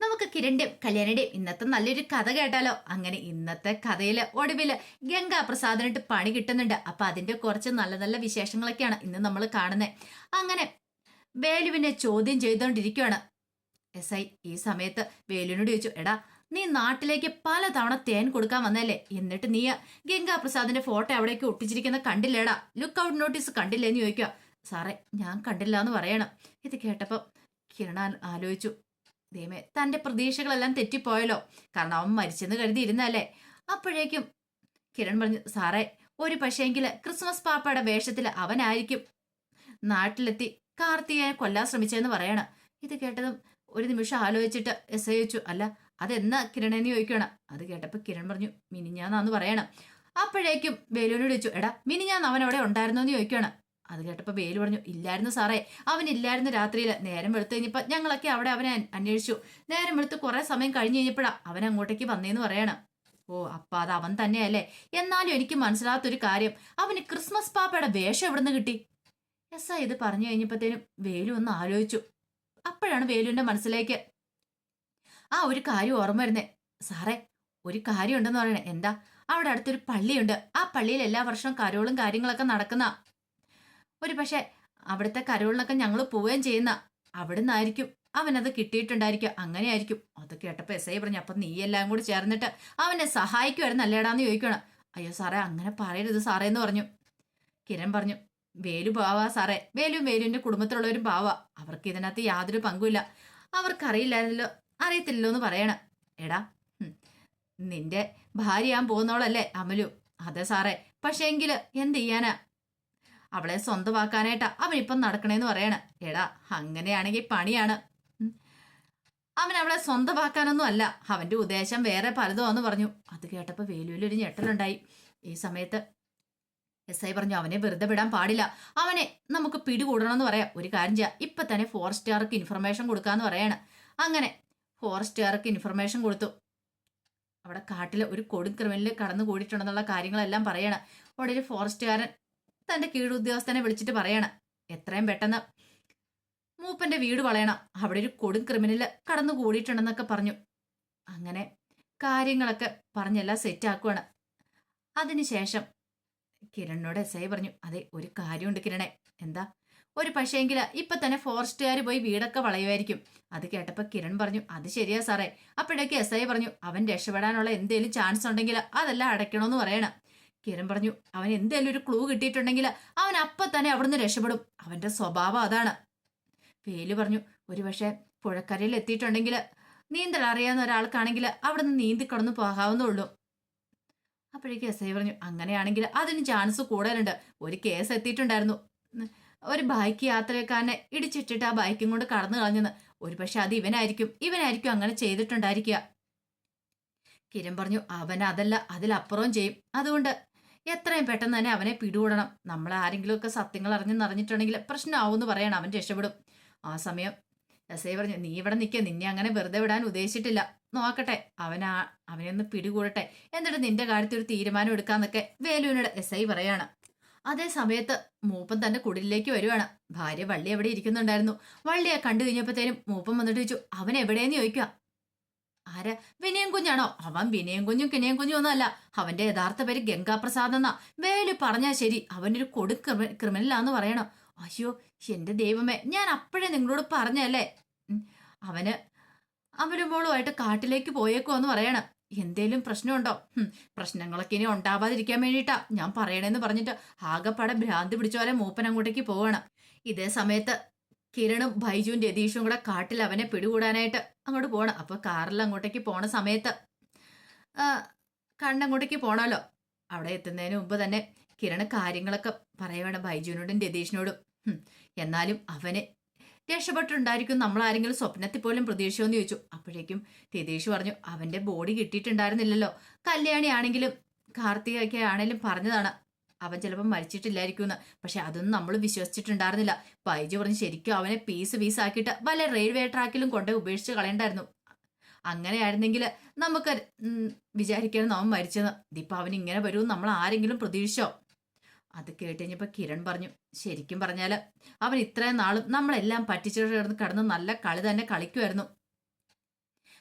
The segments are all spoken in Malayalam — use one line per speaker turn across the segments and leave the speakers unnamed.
നമുക്ക് കിരണിന്റെയും കല്യാണിന്റെയും ഇന്നത്തെ നല്ലൊരു കഥ കേട്ടാലോ? അങ്ങനെ ഇന്നത്തെ കഥയിൽ ഒടുവിൽ ഗംഗാ പ്രസാദിനിട്ട് പണി കിട്ടുന്നുണ്ട്. അപ്പൊ അതിന്റെ കുറച്ച് നല്ല നല്ല വിശേഷങ്ങളൊക്കെയാണ് ഇന്ന് നമ്മൾ കാണുന്നത് അങ്ങനെ വേലുവിനെ ചോദ്യം ചെയ്തുകൊണ്ടിരിക്കുകയാണ് എസ് ഐ ഈ സമയത്ത് വേലുവിനോട് ചോദിച്ചു എടാ നീ നാട്ടിലേക്ക് പലതവണ തേൻ കൊടുക്കാൻ വന്നല്ലേ എന്നിട്ട് നീ ഗംഗാ പ്രസാദിന്റെ ഫോട്ടോ അവിടേക്ക് ഒട്ടിച്ചിരിക്കുന്ന കണ്ടില്ലേടാ? ലുക്ക് ഔട്ട് നോട്ടീസ് കണ്ടില്ലേന്ന് ചോദിക്കുക സാറേ ഞാൻ കണ്ടില്ല എന്ന് പറയണം. ഇത് കേട്ടപ്പോൾ കിരണ ആലോചിച്ചു. ദൈവമേ തന്റെ പ്രതീക്ഷകളെല്ലാം തെറ്റിപ്പോയല്ലോ. കാരണം അവൻ മരിച്ചെന്ന് കരുതി ഇരുന്നല്ലേ അപ്പോഴേക്കും കിരൺ പറഞ്ഞു സാറേ ഒരു പക്ഷേങ്കിൽ ക്രിസ്മസ് പാപ്പയുടെ വേഷത്തിൽ അവനായിരിക്കും. നാട്ടിലെത്തി കാർത്തികയെ കൊല്ലാൻ ശ്രമിച്ചതെന്ന് പറയണം. ഇത് കേട്ടതും ഒരു നിമിഷം ആലോചിച്ചിട്ട് എസ് ഐ ചോദിച്ചു അല്ല അതെന്നാ കിരണേന്ന് ചോദിക്കണം അത് കേട്ടപ്പോൾ കിരൺ പറഞ്ഞു മിനിഞ്ഞാന്നാന്ന് പറയണം. അപ്പോഴേക്കും വേലൂനോട് ചോദിച്ചു എടാ മിനിഞ്ഞാന്ന് അവൻ അവിടെ ഉണ്ടായിരുന്നോ? എന്ന് ചോദിക്കണം അത് കേട്ടപ്പോൾ വേലു പറഞ്ഞു ഇല്ലായിരുന്നു സാറേ അവനില്ലായിരുന്നു രാത്രിയിൽ നേരം വെളുത്ത് കഴിഞ്ഞപ്പോൾ ഞങ്ങളൊക്കെ അവിടെ അവനെ അന്വേഷിച്ചു. നേരം വെളുത്ത് കുറേ സമയം കഴിഞ്ഞ് കഴിഞ്ഞപ്പോഴാണ് അവൻ അങ്ങോട്ടേക്ക് വന്നേന്ന് പറയണം. ഓ അപ്പം അത് അവൻ തന്നെയല്ലേ. എന്നാലും എനിക്ക് മനസ്സിലാത്തൊരു കാര്യം. അവന് ക്രിസ്മസ് പാപ്പയുടെ വേഷം എവിടുന്ന് കിട്ടി? എസ് ഇത് പറഞ്ഞു കഴിഞ്ഞപ്പോഴത്തേനും വേലു ഒന്ന് ആലോചിച്ചു. അപ്പോഴാണ് വേലുവിന്റെ മനസ്സിലേക്ക് ആ ഒരു കാര്യം ഓർമ്മ വരുന്നേ. സാറേ ഒരു കാര്യം ഉണ്ടെന്ന് പറയണേ. എന്താ? അവിടെ അടുത്തൊരു പള്ളിയുണ്ട്. ആ പള്ളിയിൽ എല്ലാ വർഷവും കരോളും കാര്യങ്ങളൊക്കെ നടക്കുന്ന ഒരു പക്ഷെ അവിടുത്തെ കരോളിനൊക്കെ ഞങ്ങൾ പോവുകയും ചെയ്യുന്ന. അവിടെ നിന്നായിരിക്കും അവനത് കിട്ടിയിട്ടുണ്ടായിരിക്കും. അങ്ങനെയായിരിക്കും. അത് കേട്ടപ്പോൾ എസ് ഐ പറഞ്ഞു അപ്പം നീ എല്ലാം കൂടി ചേർന്നിട്ട് അവനെ സഹായിക്കുമായിരുന്നു അല്ലേടാന്ന് ചോദിക്കണം അയ്യോ സാറേ അങ്ങനെ പറയരുത് സാറേ എന്ന് പറഞ്ഞു. കിരൺ പറഞ്ഞു വേലു ബാവാ സാറേ. വേലും വേലുവിന്റെ കുടുംബത്തിലുള്ളവരും ബാവാ. അവർക്ക് ഇതിനകത്ത് യാതൊരു പങ്കുമില്ല. അവർക്കറിയില്ലായിരുന്നല്ലോ. അറിയത്തില്ലല്ലോ എന്ന് പറയണം. എടാ നിന്റെ ഭാര്യയാൻ പോകുന്നവളല്ലേ അമലു? അതെ സാറേ. പക്ഷേ എങ്കിൽ എന്ത് ചെയ്യാനാ? അവളെ സ്വന്തമാക്കാനായിട്ടാ അവൻ ഇപ്പം നടക്കണേന്ന് പറയണ. എടാ അങ്ങനെയാണെങ്കിൽ പണിയാണ്. അവൻ അവളെ സ്വന്തമാക്കാനൊന്നും അല്ല. അവന്റെ ഉദ്ദേശം വേറെ പലതോ എന്ന് പറഞ്ഞു. അത് കേട്ടപ്പോ വേലുവിലൊരു ഞെട്ടലുണ്ടായി. ഈ സമയത്ത് എസ് ഐ പറഞ്ഞു അവനെ വെറുതെ വിടാൻ പാടില്ല. അവനെ നമുക്ക് പിടികൂടണമെന്ന് പറയാം. ഒരു കാര്യം ചെയ്യാം. ഇപ്പൊ തന്നെ ഫോറസ്റ്റുകാർക്ക് ഇൻഫർമേഷൻ കൊടുക്കാന്ന് പറയാണ്. അങ്ങനെ ഫോറസ്റ്റുകാർക്ക് ഇൻഫർമേഷൻ കൊടുത്തു. അവിടെ കാട്ടിലെ ഒരു കൊടും ക്രിമിനൽ കടന്നു കൂടിയിട്ടുണ്ടെന്നുള്ള കാര്യങ്ങളെല്ലാം പറയണം. ഉടനെ ഫോറസ്റ്റുകാരൻ തന്റെ കീഴുദ്യോഗസ്ഥനെ വിളിച്ചിട്ട് പറയണം എത്രയും പെട്ടെന്ന് മൂപ്പന്റെ വീട് വളയണം. അവിടെ ഒരു കൊടും ക്രിമിനൽ കടന്നു കൂടിയിട്ടുണ്ടെന്നൊക്കെ പറഞ്ഞു. അങ്ങനെ കാര്യങ്ങളൊക്കെ പറഞ്ഞെല്ലാം സെറ്റ് ആക്കുവാണ്. അതിനുശേഷം കിരണിനോട് എസ് ഐ പറഞ്ഞു അതെ ഒരു കാര്യമുണ്ട് കിരണേ. എന്താ? ഒരു പക്ഷേങ്കിൽ ഇപ്പൊ തന്നെ ഫോറസ്റ്റുകാർ പോയി വീടൊക്കെ വളയുമായിരിക്കും അത് കേട്ടപ്പോ കിരൺ പറഞ്ഞു അത് ശരിയാ സാറേ. അപ്പോഴേക്ക് എസ് ഐ പറഞ്ഞു അവൻ രക്ഷപ്പെടാനുള്ള എന്തേലും ചാൻസ് ഉണ്ടെങ്കിൽ അതെല്ലാം അടയ്ക്കണമെന്ന് പറയണം. കിരൺ പറഞ്ഞു അവൻ എന്തെങ്കിലും ഒരു ക്ലൂ കിട്ടിയിട്ടുണ്ടെങ്കിൽ അവൻ അപ്പൊ തന്നെ അവിടുന്ന് രക്ഷപ്പെടും. അവന്റെ സ്വഭാവം അതാണ്. വേലു പറഞ്ഞു ഒരു പക്ഷേ പുഴക്കരയിൽ എത്തിയിട്ടുണ്ടെങ്കിൽ നീന്തൽ അറിയാവുന്ന ഒരാൾക്കാണെങ്കിൽ അവിടുന്ന് നീന്തി കടന്നു പോകാവുന്നുള്ളൂ അപ്പോഴേക്ക് എസ് ഐ പറഞ്ഞു അങ്ങനെയാണെങ്കിൽ അതിന് ചാൻസ് കൂടുതലുണ്ട്. ഒരു കേസ് എത്തിയിട്ടുണ്ടായിരുന്നു. ഒരു ബൈക്ക് യാത്രക്കാരനെ ഇടിച്ചിട്ടിട്ട് ആ ബൈക്കും കൊണ്ട് കടന്നു കളഞ്ഞെന്ന്. ഒരു പക്ഷെ അത് ഇവനായിരിക്കും. ഇവനായിരിക്കും അങ്ങനെ ചെയ്തിട്ടുണ്ടായിരിക്കുക. കിരൺ പറഞ്ഞു അവൻ അതല്ല അതിലപ്പുറവും ചെയ്യും. അതുകൊണ്ട് എത്രയും പെട്ടെന്ന് തന്നെ അവനെ പിടികൂടണം. നമ്മൾ ആരെങ്കിലുമൊക്കെ സത്യങ്ങൾ അറിഞ്ഞെന്ന് അറിഞ്ഞിട്ടുണ്ടെങ്കിൽ പ്രശ്നമാവുമെന്ന് പറയണം അവൻ രക്ഷപ്പെടും. ആ സമയം എസ് ഐ പറഞ്ഞു നീ ഇവിടെ നിൽക്കുക നിന്നെ അങ്ങനെ വെറുതെ വിടാൻ ഉദ്ദേശിച്ചിട്ടില്ല. നോക്കട്ടെ അവനാ അവനെ പിടികൂടട്ടെ. എന്നിട്ട് നിന്റെ കാര്യത്തിൽ ഒരു തീരുമാനം എടുക്കാന്നൊക്കെ വേലുവിനോട് എസ് ഐ പറയാണ്. അതേ സമയത്ത് മൂപ്പൻ തന്റെ കുടിലേക്ക് വരുവാണ്. ഭാര്യ വള്ളി എവിടെ ഇരിക്കുന്നുണ്ടായിരുന്നു. വള്ളിയെ കണ്ടു കഴിഞ്ഞപ്പോഴത്തേനും മൂപ്പൻ വന്നിട്ട് ചോദിച്ചു അവൻ എവിടെയെന്ന് ചോദിക്കുക ആരാ? വിനയം കുഞ്ഞാണോ? അവൻ വിനയം കുഞ്ഞും കിനയം കുഞ്ഞും ഒന്നല്ല അവന്റെ യഥാർത്ഥ പേര് ഗംഗാപ്രസാദ് എന്നാ. വേലു പറഞ്ഞാ ശരി. അവനൊരു കൊടു ക്രിമിനലാന്ന് പറയണം. അയ്യോ എന്റെ ദൈവമേ ഞാൻ അപ്പോഴേ നിങ്ങളോട് പറഞ്ഞല്ലേ അവന് അവനും മോളുമായിട്ട് കാട്ടിലേക്ക് പോയേക്കോ എന്ന് പറയണം. എന്തേലും പ്രശ്നമുണ്ടോ? പ്രശ്നങ്ങളൊക്കെ ഇനി ഉണ്ടാവാതിരിക്കാൻ വേണ്ടിയിട്ടാ ഞാൻ പറയണേന്ന് പറഞ്ഞിട്ട് ആകെപ്പാടെ ഭ്രാന്തി പിടിച്ച പോലെ മൂപ്പൻ അങ്ങോട്ടേക്ക് പോവാണ്. ഇതേ സമയത്ത് കിരണും ബൈജുവും രതീഷും കൂടെ കാട്ടിൽ അവനെ പിടികൂടാനായിട്ട് അങ്ങോട്ട് പോകണം അപ്പൊ കാറിൽ അങ്ങോട്ടേക്ക് പോണ സമയത്ത് കണ്ണങ്ങോട്ടേക്ക് പോണല്ലോ. അവിടെ എത്തുന്നതിന് മുമ്പ് തന്നെ കിരണ് കാര്യങ്ങളൊക്കെ പറയുവാണ് ബൈജുവിനോടും രതീഷിനോടും. എന്നാലും അവന് രക്ഷപ്പെട്ടുണ്ടായിരിക്കും നമ്മൾ ആരെങ്കിലും സ്വപ്നത്തിൽ പോലും പ്രതീക്ഷിച്ചോന്ന് ചോദിച്ചു. അപ്പോഴേക്കും രതീഷ് പറഞ്ഞു അവന്റെ ബോഡി കിട്ടിയിട്ടുണ്ടായിരുന്നില്ലല്ലോ. കല്യാണി ആണെങ്കിലും കാർത്തികയൊക്കെ ആണെങ്കിലും പറഞ്ഞതാണ്. അവൻ ചിലപ്പോൾ മരിച്ചിട്ടില്ലായിരിക്കും എന്ന് പക്ഷെ അതൊന്നും നമ്മൾ വിശ്വസിച്ചിട്ടുണ്ടായിരുന്നില്ല. ബൈജു പറഞ്ഞ് ശരിക്കും അവനെ പീസ് പീസ് ആക്കിയിട്ട് വല്ല റെയിൽവേ ട്രാക്കിലും കൊണ്ടുപോയി ഉപേക്ഷിച്ച് കളയണ്ടായിരുന്നു. അങ്ങനെയായിരുന്നെങ്കിൽ നമുക്ക് വിചാരിക്കായിരുന്നു അവൻ മരിച്ചെന്ന്. ഇതിപ്പോൾ അവൻ ഇങ്ങനെ വരുമെന്ന് നമ്മൾ ആരെങ്കിലും പ്രതീക്ഷിച്ചോ? അത് കേട്ട് കഴിഞ്ഞപ്പോൾ കിരൺ പറഞ്ഞു ശരിക്കും പറഞ്ഞാൽ അവൻ ഇത്രയും നാളും നമ്മളെല്ലാം പറ്റിച്ചിട്ട് കിടന്ന് നല്ല കളി തന്നെ കളിക്കുമായിരുന്നു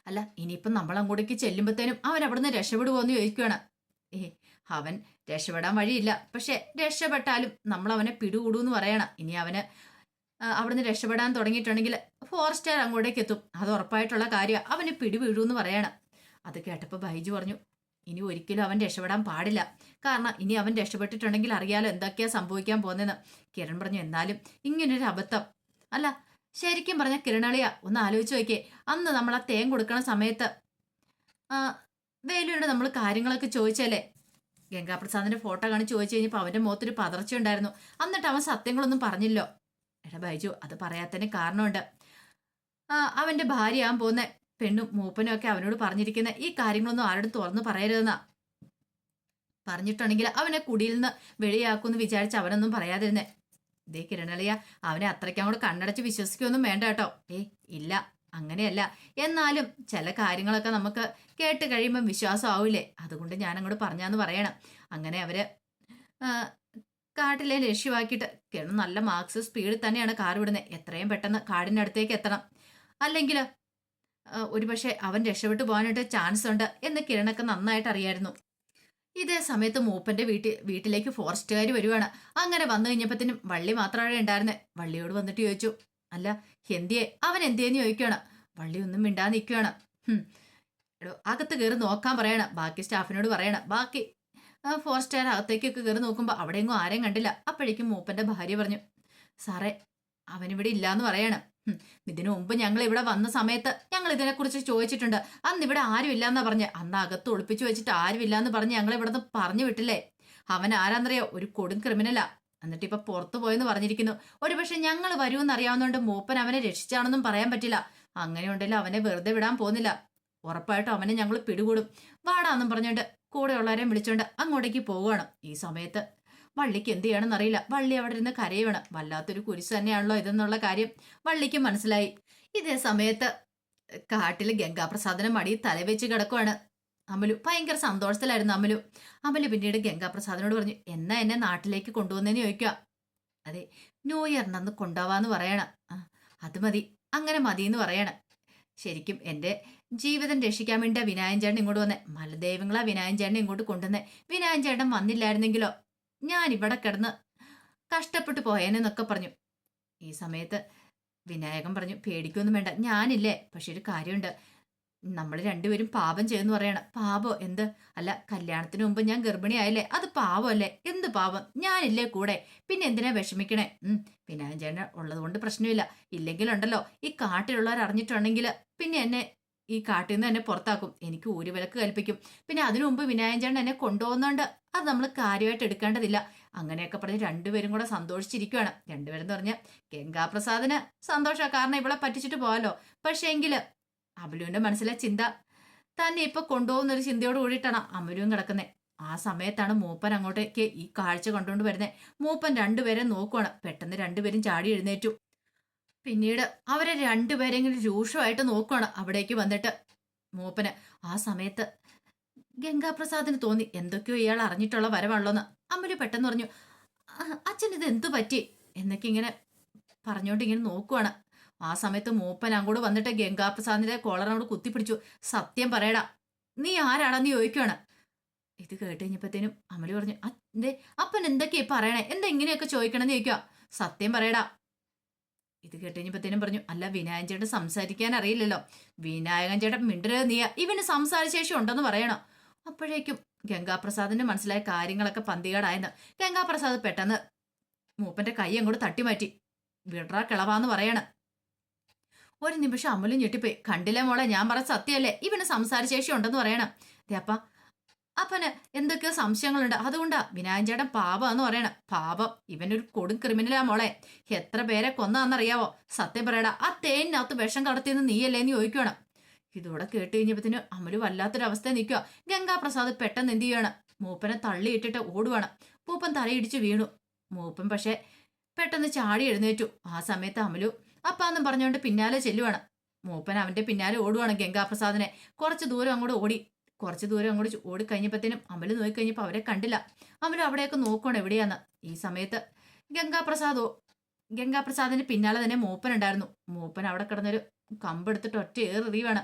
അല്ല ഇനിയിപ്പം നമ്മൾ അങ്ങോട്ടേക്ക് ചെല്ലുമ്പോഴത്തേനും അവൻ അവിടുന്ന് രക്ഷപ്പെടുമോ എന്ന് ചോദിക്കുകയാണ് ഏ അവൻ രക്ഷപ്പെടാൻ വഴിയില്ല. പക്ഷെ രക്ഷപ്പെട്ടാലും നമ്മൾ അവനെ പിടികൂടൂന്ന് പറയണം. ഇനി അവന് അവിടുന്ന് രക്ഷപ്പെടാൻ തുടങ്ങിയിട്ടുണ്ടെങ്കിൽ ഫോറസ്റ്റുകാർ അങ്ങോട്ടേക്ക് എത്തും അത് ഉറപ്പായിട്ടുള്ള കാര്യമാണ് അവന് പിടി വീഴൂന്ന് പറയണം. അത് കേട്ടപ്പോൾ ബൈജു പറഞ്ഞു ഇനി ഒരിക്കലും അവൻ രക്ഷപ്പെടാൻ പാടില്ല. കാരണം ഇനി അവൻ രക്ഷപ്പെട്ടിട്ടുണ്ടെങ്കിൽ അറിയാലോ എന്തൊക്കെയാ സംഭവിക്കാൻ പോകുന്നതെന്ന്. കിരൺ പറഞ്ഞു എന്നാലും ഇങ്ങനൊരു അബദ്ധം. അല്ല ശരിക്കും പറഞ്ഞ കിരണളിയ ഒന്ന് ആലോചിച്ച് നോക്കിയേ. അന്ന് നമ്മൾ ആ തേൻ കൊടുക്കണ സമയത്ത് വേലുണ്ട് നമ്മൾ കാര്യങ്ങളൊക്കെ ചോദിച്ചല്ലേ ഗംഗാപ്രസാദിന്റെ ഫോട്ടോ കാണിച്ച് ചോദിച്ചു കഴിഞ്ഞപ്പോൾ അവന്റെ മുഖത്തൊരു പതർച്ച ഉണ്ടായിരുന്നു. എന്നിട്ട് അവൻ സത്യങ്ങളൊന്നും പറഞ്ഞില്ലോ. എടാ ബൈജു അത് പറയാത്തതിന് കാരണമുണ്ട്. അവന്റെ ഭാര്യയാൻ പോകുന്ന പെണ്ണും മൂപ്പനും ഒക്കെ അവനോട് പറഞ്ഞിരിക്കുന്ന ഈ കാര്യങ്ങളൊന്നും ആരോടും തുറന്നു പറയരുതെന്നാ. പറഞ്ഞിട്ടുണ്ടെങ്കിൽ അവനെ കുടിയിൽ നിന്ന് വെളിയാക്കുമെന്ന് വിചാരിച്ച് അവനൊന്നും പറയാതിരുന്നേ. ഇതേ കിരണളിയ അവനെ അത്രയ്ക്ക് അങ്ങോട്ട് കണ്ണടച്ച് വിശ്വസിക്കുകയൊന്നും വേണ്ട കേട്ടോ. ഏ ഇല്ല. അങ്ങനെയല്ല. എന്നാലും ചില കാര്യങ്ങളൊക്കെ നമുക്ക് കേട്ട് കഴിയുമ്പം വിശ്വാസമാവില്ലേ? അതുകൊണ്ട് ഞാൻ അങ്ങോട്ട് പറഞ്ഞാന്ന് പറയണം. അങ്ങനെ അവർ കാട്ടിലെ ലക്ഷ്യമാക്കിയിട്ട് കിരണം നല്ല മാർക്സ് സ്പീഡിൽ തന്നെയാണ് കാർ വിടുന്നത് എത്രയും പെട്ടെന്ന് കാടിന്റെ അടുത്തേക്ക് എത്തണം അല്ലെങ്കിൽ ഒരുപക്ഷെ അവൻ രക്ഷപ്പെട്ടു പോകാനായിട്ട് ചാൻസ് ഉണ്ട് എന്ന് കിരണൊക്കെ നന്നായിട്ട് അറിയായിരുന്നു. ഇതേ സമയത്ത് മൂപ്പന്റെ വീട്ടിൽ വീട്ടിലേക്ക് ഫോറസ്റ്റുകാർ വരുവാണ്. അങ്ങനെ വന്നു കഴിഞ്ഞപ്പോഴത്തേനും വള്ളി മാത്രമേ ഉണ്ടായിരുന്നത് വള്ളിയോട് വന്നിട്ട് ചോദിച്ചു അല്ല എന്തിയെ അവൻ എന്തിയെന്ന് ചോദിക്കണം വള്ളി ഒന്നും മിണ്ടാതെ നിൽക്കുകയാണ്. എടോ അകത്ത് കയറി നോക്കാൻ പറയണം. ബാക്കി സ്റ്റാഫിനോട് പറയണം. ബാക്കി ഫോർ സ്റ്റാർ അകത്തേക്കൊക്കെ കയറി നോക്കുമ്പോൾ അവിടെയെങ്ങും ആരെയും കണ്ടില്ല. അപ്പോഴേക്കും മൂപ്പന്റെ ഭാര്യ പറഞ്ഞു സാറേ അവനിവിടെ ഇല്ലാന്ന് പറയണം. ഇതിനു മുമ്പ് ഞങ്ങൾ ഇവിടെ വന്ന സമയത്ത് ഞങ്ങൾ ഇതിനെക്കുറിച്ച് ചോദിച്ചിട്ടുണ്ട്. അന്ന് ഇവിടെ ആരും ഇല്ലാന്നാ പറഞ്ഞ്. അന്ന് അകത്ത് ഒളിപ്പിച്ചു വെച്ചിട്ട് ആരും ഇല്ലാന്ന് പറഞ്ഞ് ഞങ്ങൾ ഇവിടെ പറഞ്ഞു വിട്ടില്ലേ? അവൻ ആരാന്നറിയോ? ഒരു കൊടും ക്രിമിനലാ. എന്നിട്ട് ഇപ്പൊ പുറത്തു പോയെന്ന് പറഞ്ഞിരിക്കുന്നു. ഒരുപക്ഷെ ഞങ്ങൾ വരുമെന്ന് അറിയാവുന്നതുകൊണ്ട് മൂപ്പൻ അവനെ രക്ഷിച്ചാണെന്നും പറയാൻ പറ്റില്ല. അങ്ങനെ ഉണ്ടല്ലോ അവനെ വെറുതെ വിടാൻ പോകുന്നില്ല. ഉറപ്പായിട്ടും അവനെ ഞങ്ങൾ പിടികൂടും. വാടാന്നും പറഞ്ഞുകൊണ്ട് കൂടെയുള്ളവരെ വിളിച്ചോണ്ട് അങ്ങോട്ടേക്ക് പോവുകയാണ് ഈ സമയത്ത്. വള്ളിക്ക് എന്ത് ചെയ്യണം എന്നറിയില്ല വള്ളി അവിടെ ഇരുന്ന് കരയുവാണ്. വല്ലാത്തൊരു കുരിശ് തന്നെയാണല്ലോ ഇതെന്നുള്ള കാര്യം വള്ളിക്ക് മനസ്സിലായി. ഇതേ സമയത്ത് കാട്ടിൽ ഗംഗാപ്രസാദനം മടി തലവെച്ച് കിടക്കുവാണ്. അമലു ഭയങ്കര സന്തോഷത്തിലായിരുന്നു അമലു. അമലു പിന്നീട് ഗംഗാപ്രസാദിനോട് പറഞ്ഞു എന്നാ എന്നെ നാട്ടിലേക്ക് കൊണ്ടുവന്നേന്ന് ചോദിക്കുക അതെ ന്യൂ ഇയറിനന്ന് കൊണ്ടുപോവാന്ന് പറയണം. അത് മതി അങ്ങനെ മതി എന്ന് പറയണം. ശരിക്കും എന്റെ ജീവിതം രക്ഷിക്കാൻ വേണ്ടി വിനായൻ ചേട്ടൻ ഇങ്ങോട്ട് വന്നേ. മലദൈവങ്ങളാ വിനായൻ ചേട്ടൻ ഇങ്ങോട്ട് കൊണ്ടുവന്നേ. വിനായൻ ചേട്ടൻ വന്നില്ലായിരുന്നെങ്കിലോ ഞാൻ ഇവിടെ കിടന്ന് കഷ്ടപ്പെട്ടു പോയേനെന്നൊക്കെ പറഞ്ഞു. ഈ സമയത്ത് വിനായകൻ പറഞ്ഞു പേടിക്കൊന്നും വേണ്ട ഞാനില്ലേ പക്ഷെ ഒരു കാര്യമുണ്ട്. നമ്മൾ രണ്ടുപേരും പാപം ചെയ്യുന്നു പറയണം. പാപോ? എന്ത്? അല്ല കല്യാണത്തിന് മുമ്പ് ഞാൻ ഗർഭിണിയായല്ലേ? അത് പാവമല്ലേ? എന്ത് പാപം? ഞാനില്ലേ കൂടെ? പിന്നെ എന്തിനാ വിഷമിക്കണേ? ഉം പിന്നെ ചേട്ടൻ ഉള്ളത് കൊണ്ട് പ്രശ്നമില്ല. ഇല്ലെങ്കിലുണ്ടല്ലോ ഈ കാട്ടിലുള്ളവർ അറിഞ്ഞിട്ടുണ്ടെങ്കിൽ പിന്നെ എന്നെ ഈ കാട്ടിൽ നിന്ന് എന്നെ പുറത്താക്കും. എനിക്ക് ഊരുവിലക്ക് കൽപ്പിക്കും. പിന്നെ അതിനു മുമ്പ് വിനായകൻ ചേട്ടൻ എന്നെ കൊണ്ടുപോകുന്നോണ്ട്. അത് നമ്മൾ കാര്യമായിട്ട് എടുക്കേണ്ടതില്ല. അങ്ങനെയൊക്കെ പറഞ്ഞ് രണ്ടുപേരും കൂടെ സന്തോഷിച്ചിരിക്കുകയാണ് രണ്ടുപേരും എന്ന് പറഞ്ഞാൽ ഗംഗാപ്രസാദിന് സന്തോഷമാണ് കാരണം ഇവളെ പറ്റിച്ചിട്ട് പോകാലോ പക്ഷേ എങ്കിൽ അമലുവിന്റെ മനസ്സിലെ ചിന്ത. തന്നെ ഇപ്പൊ കൊണ്ടുപോകുന്ന ഒരു ചിന്തയോട് കൂടിയിട്ടാണ് അമലുവും കിടക്കുന്നത് ആ സമയത്താണ് മൂപ്പൻ അങ്ങോട്ടേക്ക് ഈ കാഴ്ച കണ്ടുകൊണ്ട് വരുന്നത് മൂപ്പൻ രണ്ടുപേരെ നോക്കുവാണ്. പെട്ടെന്ന് രണ്ടുപേരും ചാടി എഴുന്നേറ്റു. പിന്നീട് അവരെ രണ്ടുപേരെങ്കിലും രൂക്ഷമായിട്ട് നോക്കുവാണ് അവിടേക്ക് വന്നിട്ട് മൂപ്പന്. ആ സമയത്ത് ഗംഗാപ്രസാദിന് തോന്നി എന്തൊക്കെയോ ഇയാൾ അറിഞ്ഞിട്ടുള്ള വരവാണല്ലോന്ന്. അമ്മലു പെട്ടെന്ന് പറഞ്ഞു അച്ഛൻ ഇത് എന്തു പറ്റി? എന്നൊക്കെ ഇങ്ങനെ പറഞ്ഞോണ്ട് ഇങ്ങനെ നോക്കുവാണ്. ആ സമയത്ത് മൂപ്പൻ അങ്ങോട്ട് വന്നിട്ട് ഗംഗാപ്രസാദിന്റെ കോളറിനോട് കുത്തിപ്പിടിച്ചു. സത്യം പറയടാ നീ ആരാടാന്ന് ചോദിക്കുവാണ്. ഇത് കേട്ട് കഴിഞ്ഞപ്പോഴത്തേനും അമൽ പറഞ്ഞു അതെ അപ്പൻ എന്തൊക്കെയാ പറയണേ? എന്താ ഇങ്ങനെയൊക്കെ ചോദിക്കണമെന്ന് ചോദിക്കുക സത്യം പറയടാ. ഇത് കേട്ട് കഴിഞ്ഞപ്പോഴത്തേനും പറഞ്ഞു അല്ല വിനായകൻ ചേട്ടൻ സംസാരിക്കാൻ അറിയില്ലല്ലോ. വിനായകൻ ചേട്ടൻ മിണ്ടരുത് നീയ ഇവന് സംസാരശേഷി ഉണ്ടെന്ന് പറയണോ. അപ്പോഴേക്കും ഗംഗാപ്രസാദിന്റെ മനസ്സിലായ കാര്യങ്ങളൊക്കെ പന്തികേടായെന്ന്. ഗംഗാപ്രസാദ് പെട്ടെന്ന് മൂപ്പന്റെ കൈ അങ്ങോട്ട് തട്ടിമാറ്റി. വിടറാ കിളവാന്ന് പറയണം. ഒരു നിമിഷം അമലും ഞെട്ടിപ്പോയി. കണ്ടില്ല മോളെ ഞാൻ പറഞ്ഞ സത്യമല്ലേ ഇവന് സംസാരശേഷി ഉണ്ടെന്ന് പറയണം. അപ്പ അപ്പന് എന്തൊക്കെയോ സംശയങ്ങളുണ്ട്. അതുകൊണ്ടാ വിനായൻ പാപം എന്ന് പറയണം. പാപം. ഇവനൊരു കൊടും ക്രിമിനലാ മോളെ. എത്ര പേരെ കൊന്നാന്നറിയാവോ? സത്യം പറയടാ ആ തേനിനകത്ത് വിഷം കടത്തിയെന്ന് നീയല്ലേ എന്ന് ചോദിക്കുകയാണ് ഇതോടെ കേട്ട് കഴിഞ്ഞപ്പത്തിന് അമൽ വല്ലാത്തൊരവസ്ഥ നിൽക്കുക ഗംഗാപ്രസാദ് പെട്ടെന്ന് എന്ത് ചെയ്യാണ് മൂപ്പനെ തള്ളിയിട്ടിട്ട് ഓടുവാണ്. മൂപ്പൻ തലയിടിച്ച് വീണു. മൂപ്പൻ പക്ഷെ പെട്ടെന്ന് ചാടി എഴുന്നേറ്റു. ആ സമയത്ത് അമലു അപ്പാന്നും പറഞ്ഞുകൊണ്ട് പിന്നാലെ ചെല്ലുവാണ്. മൂപ്പൻ അവന്റെ പിന്നാലെ ഓടുവാണ് ഗംഗാപ്രസാദിനെ. കുറച്ച് ദൂരം അങ്ങോട്ട് ഓടി. കുറച്ച് ദൂരം അങ്ങോട്ട് ഓടിക്കഴിഞ്ഞപ്പോഴത്തേനും ഓടി കഴിഞ്ഞപ്പോഴത്തേനും അമൽ നോക്കിക്കഴിഞ്ഞപ്പോൾ അവരെ കണ്ടില്ല. അമൽ അവിടെയൊക്കെ നോക്കണം എവിടെയാന്ന്. ഈ സമയത്ത് ഗംഗാപ്രസാദോ ഗംഗാപ്രസാദിന്റെ പിന്നാലെ തന്നെ മൂപ്പൻ ഉണ്ടായിരുന്നു. മൂപ്പൻ അവിടെ കിടന്നൊരു കമ്പെടുത്തിട്ട് ഒറ്റ ഏറെറിയുവാണ്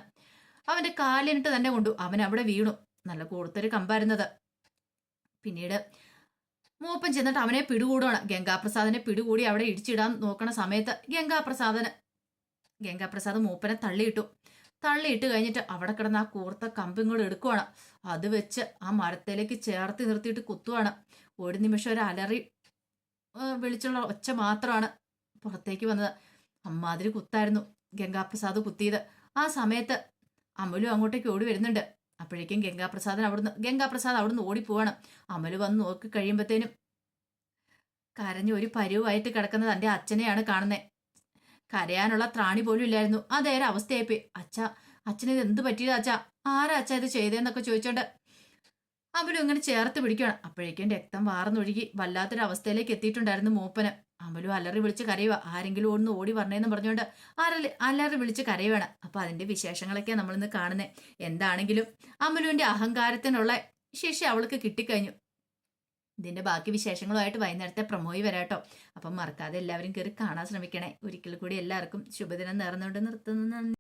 അവന്റെ കാലിനിട്ട് തന്നെ കൊണ്ടു. അവൻ അവിടെ വീണു. നല്ല കൂർത്തൊരു കമ്പായിരുന്നത് പിന്നീട് മൂപ്പൻ ചെന്നിട്ട് അവനെ പിടികൂടുകയാണ് ഗംഗാപ്രസാദിനെ പിടികൂടി അവിടെ ഇടിച്ചിടാൻ നോക്കണ സമയത്ത് ഗംഗാപ്രസാദന് ഗംഗാപ്രസാദ് മൂപ്പനെ തള്ളിയിട്ടു. തള്ളിയിട്ട് കഴിഞ്ഞിട്ട് അവിടെ കിടന്ന് ആ കൂർത്ത കമ്പും കൂടെ എടുക്കുവാണ്. അത് വെച്ച് ആ മരത്തിലേക്ക് ചേർത്ത് നിർത്തിയിട്ട് കുത്തുവാണ്. ഒരു നിമിഷം ഒരു അലറി വിളിച്ചുള്ള ഒച്ച മാത്രമാണ് പുറത്തേക്ക് വന്നത്. അമ്മാതിരി കുത്തായിരുന്നു ഗംഗാപ്രസാദ് കുത്തിയത്. ആ സമയത്ത് അമലും അങ്ങോട്ടേക്ക് ഓടി വരുന്നുണ്ട്. അപ്പോഴേക്കും ഗംഗാപ്രസാദൻ അവിടുന്ന് ഗംഗാപ്രസാദ് അവിടുന്ന് ഓടിപ്പോവാണ്. അമൽ വന്ന് നോക്കി കഴിയുമ്പോഴത്തേനും കരഞ്ഞ് ഒരു പരുവായിട്ട് കിടക്കുന്ന തന്റെ അച്ഛനെയാണ് കാണുന്നത് കരയാനുള്ള ത്രാണി പോലും ഇല്ലായിരുന്നു. അതേറെ അവസ്ഥയായിപ്പോയി. അച്ഛ അച്ഛന് ഇത് എന്ത് പറ്റിയത് അച്ഛ? ആരാ അച്ഛ ഇത് ചെയ്തതെന്നൊക്കെ ചോദിച്ചോണ്ട് അമലും ഇങ്ങനെ ചേർത്ത് പിടിക്കുകയാണ് അപ്പോഴേക്കും രക്തം വാർന്നൊഴുകി വല്ലാത്തൊരു അവസ്ഥയിലേക്ക് എത്തിയിട്ടുണ്ടായിരുന്നു മൂപ്പന്. അമലു അലറി വിളിച്ച് കരയുക ആരെങ്കിലും ഒന്ന് ഓടി വരണേന്ന് പറഞ്ഞുകൊണ്ട് അലറി അലറി വിളിച്ച് കരയുവാണ്. അപ്പൊ അതിന്റെ വിശേഷങ്ങളൊക്കെ നമ്മളിന്ന് കാണുന്നത് എന്താണെങ്കിലും അമലുവിന്റെ അഹങ്കാരത്തിനുള്ള ശിക്ഷ അവൾക്ക് കിട്ടിക്കഴിഞ്ഞു. ഇതിന്റെ ബാക്കി വിശേഷങ്ങളുമായിട്ട് വൈകുന്നേരത്തെ പ്രമോയി വരാട്ടോ. അപ്പം മറക്കാതെ എല്ലാവരും കയറി കാണാൻ ശ്രമിക്കണേ. ഒരിക്കൽ കൂടി എല്ലാവർക്കും ശുഭദിനം നേർന്നുകൊണ്ട് നിർത്തുന്നു.